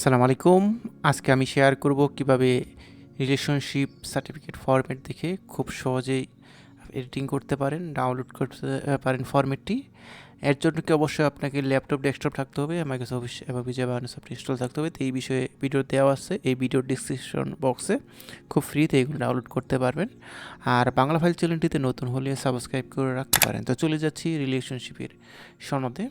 আসসালামু আলাইকুম। আজকে আমি শেয়ার করব কীভাবে রিলেশনশিপ সার্টিফিকেট ফরম্যাট দেখে খুব সহজেই এডিটিং করতে পারেন ডাউনলোড করতে পারেন ফরম্যাটটি এর জন্য কি অবশ্যই আপনাকে ল্যাপটপ ডেস্কটপ থাকতে হবে মাইক্রোসফট অফিস এবং বিজয় মাইক্রোসফট ইনস্টল থাকতে হবে। তো এই বিষয়ে ভিডিও দেওয়া আছে, এই ভিডিওর ডিসক্রিপশন বক্সে খুব ফ্রিতে এগুলো ডাউনলোড করতে পারবেন। আর বাংলা ফাইল চ্যানেলটিতে নতুন হলে সাবস্ক্রাইব করে রাখতে পারেন। তো চলে যাচ্ছি রিলেশনশিপের সনদে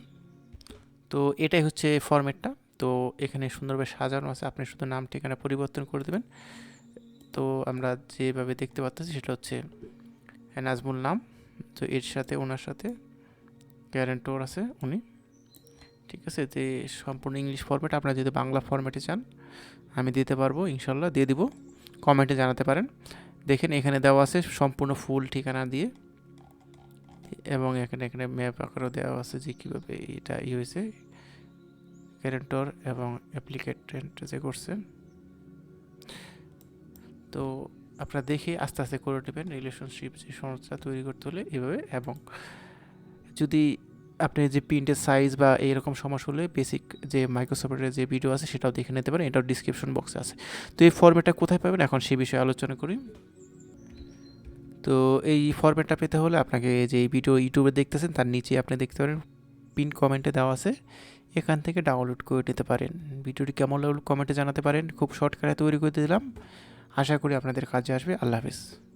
তো এটাই হচ্ছে ফরম্যাটটা তো এখানে সুন্দরভাবে সাজানো আছে। আপনি শুধু নাম, ঠিকানা পরিবর্তন করে দেবেন। তো আমরা যেভাবে দেখতে পাচ্ছি সেটা হচ্ছে নাজমুল নাম। তো এর সাথে, ওনার সাথে গ্যারেন্টোর আছে উনি। ঠিক আছে? যে সম্পূর্ণ ইংলিশ ফরম্যাট আপনারা যদি বাংলা ফরম্যাটে চান, আমি দিতে পারব ইনশাল্লাহ দিয়ে দিব। কমেন্টে জানাতে পারেন। দেখেন, এখানে দেওয়া আছে সম্পূর্ণ ফুল ঠিকানা দিয়ে। এবং এখানে এখানে ম্যাপ আকারও দেওয়া আছে যে কীভাবে এটা ই হয়েছে। গ্যারেন্টর এবং অ্যাপ্লিকেটেন্ট যে করছে। তো আপনারা দেখে আস্তে আস্তে করে নেবেন রিলেশনশিপ যে সংস্থা তৈরি করতে হলে এভাবে এবং যদি আপনি যে প্রিন্টের সাইজ বা এইরকম সমস্যা হলে বেসিক যে মাইক্রোসফটের যে ভিডিও আছে সেটাও দেখে নিতে পারেন, এটাও ডিসক্রিপশন বক্সে আছে। তো এই ফর্মেটটা কোথায় পাবেন এখন সেই বিষয়ে আলোচনা করি। তো এই ফরম্যাটটা পেতে হলে আপনাকে যে ভিডিও ইউটিউবে দেখতেছেন তার নিচে আপনি দেখতে পারেন পিন কমেন্টে দেওয়া আছে, এখান থেকে ডাউনলোড করে নিতে পারেন। ভিডিওটি কেমন লাগল কমেন্টে জানাতে পারেন। খুব শর্টকাটে তৈরি করে দিলাম। আশা করি আপনাদের কাজে আসবে। আল্লাহ হাফিজ।